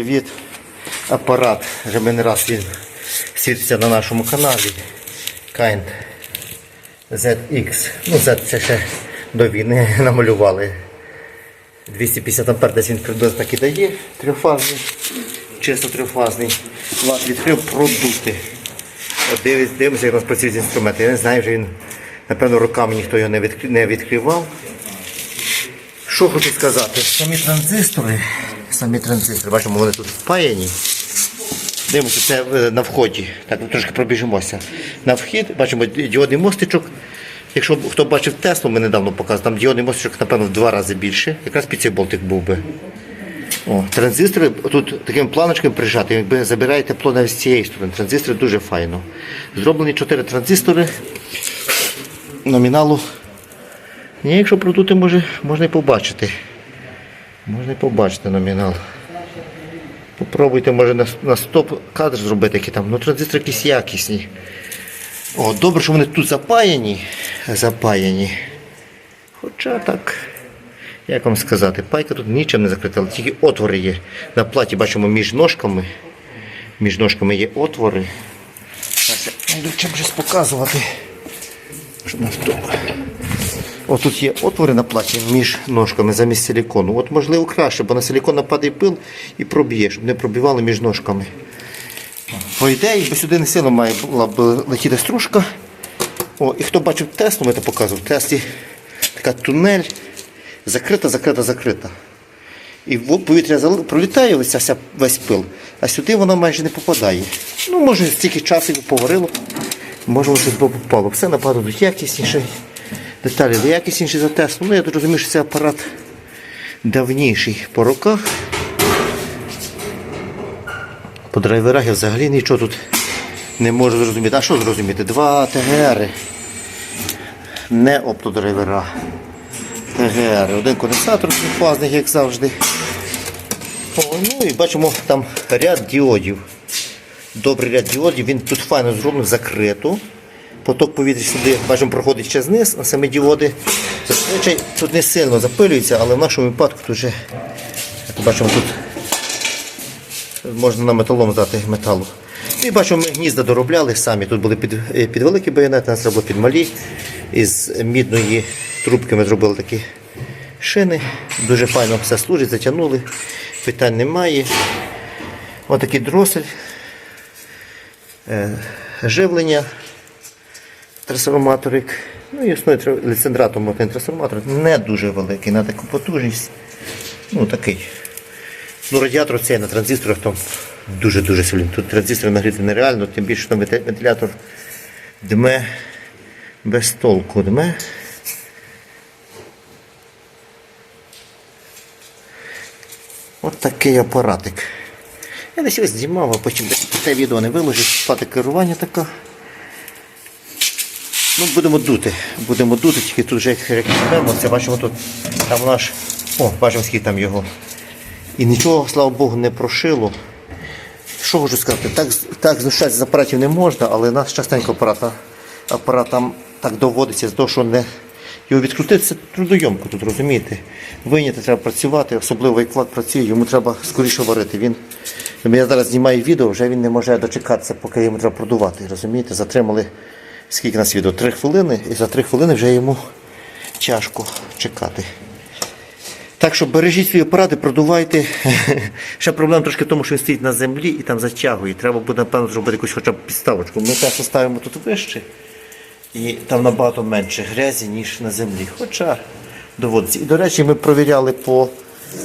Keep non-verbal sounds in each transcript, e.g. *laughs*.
привіт! Апарат. Вже ми не раз він світиться на нашому каналі. Kind ZX. Ну, Z це ще до війни *laughs* намалювали. 250 ампер десь він приблизно так і дає. Трьохфазний, чисто трьохфазний. Влад відкрив продукти. Дивись- дивимося, як у нас працюють інструменти. Я не знаю, вже він, напевно, роками ніхто його не відкривав. Що хочу сказати? Самі транзистори, самі транзистори, бачимо, вони тут впаяні. Дивимося, це е, на вході. Так, трошки пробіжимося. На вхід бачимо діодний мостичок. Якщо хто бачив Теслу, ми недавно показували, там діодний мостичок, напевно, в два рази більше. Якраз під цей болтик був би. О, транзистори тут таким планочком прижати, якби забирає тепло навіть з цієї сторони. Транзистори дуже файно. Зроблені 4 транзистори номіналу ні, якщо продути може, можна і побачити. Можна і побачити номінал. Попробуйте, може на, на стоп кадр зробити, які там. Ну транзистори якісь якісні. О, добре, що вони тут запаяні. Запаяні. Хоча так, як вам сказати, пайка тут нічим не закрита, тільки отвори є. На платі бачимо між ножками. Між ножками є отвори. Я чим щось показувати. Щоб на. Ось тут є отвори на платі між ножками замість силікону. От можливо краще, бо на силікон нападає пил і проб'є, щоб не пробивали між ножками. По ідеї, бо сюди не сильно має була б летіти стружка. О, і хто бачив Теслу, ми це показував. В Теслі така тунель, закрита, закрита, закрита. І повітря пролітає вся- весь пил, а сюди вона майже не попадає. Ну, може, стільки часу поварило, може щось попало. Все набагато якісніше. Деталі якісніші за Теслу. Ну, я тут розумію, що це апарат давніший по роках. По драйверах я взагалі нічого тут не можу зрозуміти. А що зрозуміти? Два ТГР. Не оптодрайвера. ТГР. Один конденсатор трьохфазний, як завжди. О, ну і бачимо там ряд діодів. Добрий ряд діодів, він тут файно зроблений, закрито. Поток повітря сюди, бачимо, проходить ще знизу, а самі діоди зазвичай тут не сильно запилюються, але в нашому випадку тут вже, як бачимо, тут можна на металом здати металу. І бачимо, ми гнізда доробляли самі. Тут були під, е, під великі байонети, нас було під малі. Із мідної трубки ми зробили такі шини. Дуже файно все служить, затягнули. Питань немає. Ось такий дросель. Е, живлення, трансформаторик. Ну і тр- ліцендратом один трансформатор. Не дуже великий, на таку потужність. Ну такий. Ну, радіатор цей на транзисторах там дуже-дуже сильний. Тут транзистори нагріти нереально, тим більше що вентилятор дме без толку дме. От такий апаратик. Я десь ось знімав, а потім те відео не виложить. Плата керування така. Ну, будемо дути. Будемо дути, тільки тут вже як візьмемо, це бачимо тут. Там наш. О, бачимо, скільки там його. І нічого, слава Богу, не прошило. Що можу сказати? Так, так знущатися з апаратів не можна, але нас частенько апарата, апаратам так доводиться з того, що не, його відкрутити це трудойомко тут, розумієте? Виняти треба працювати, особливо як влад працює, йому треба скоріше варити. Він, я зараз знімаю відео, вже він не може дочекатися, поки йому треба продувати. Розумієте? Затримали скільки нас відео? Три хвилини, і за три хвилини вже йому тяжко чекати. Так що бережіть свої апарати, продувайте. *laughs* Ще проблема трошки в тому, що він стоїть на землі і там затягує. Треба буде, напевно, зробити якусь хоча б підставочку. Ми теж ставимо тут вище. І там набагато менше грязі, ніж на землі. Хоча доводиться. І, до речі, ми провіряли по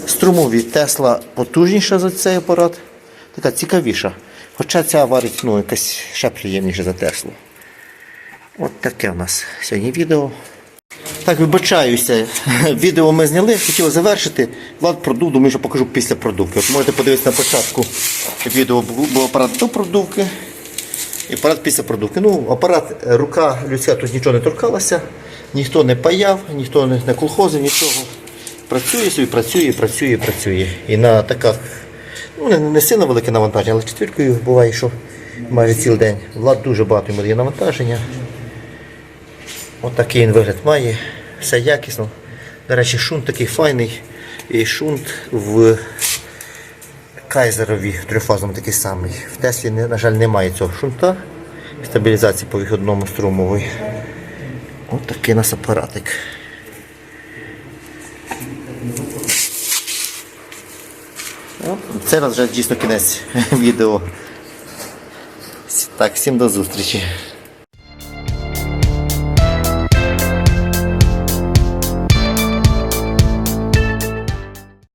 струмові. Тесла потужніша за цей апарат, така цікавіша. Хоча ця варить ну, якась ще приємніше за Теслу. От таке в нас сьогодні відео. Так, вибачаюся. *laughs* Відео ми зняли, хотів завершити. Влад продув, думаю, що покажу після продувки. От можете подивитися на початку відео був апарат до продувки і апарат після продувки. Ну, апарат, е, рука людська тут нічого не торкалася, ніхто не паяв, ніхто не, колхозив, нічого. Працює собі, працює, працює, працює. І на таках, ну не, не сильно велике навантаження, але четвіркою буває, що майже цілий день. Влад дуже багато йому дає навантаження. Ось такий він вигляд має, все якісно. До речі, шунт такий файний. І шунт в Кайзерові трьохфазному такий самий. В Теслі, на жаль, немає цього шунта. Стабілізації по вихідному струмової. Ось такий у нас апаратик. Ну, Це раз вже дійсно кінець *laughs* відео. Так, всім до зустрічі.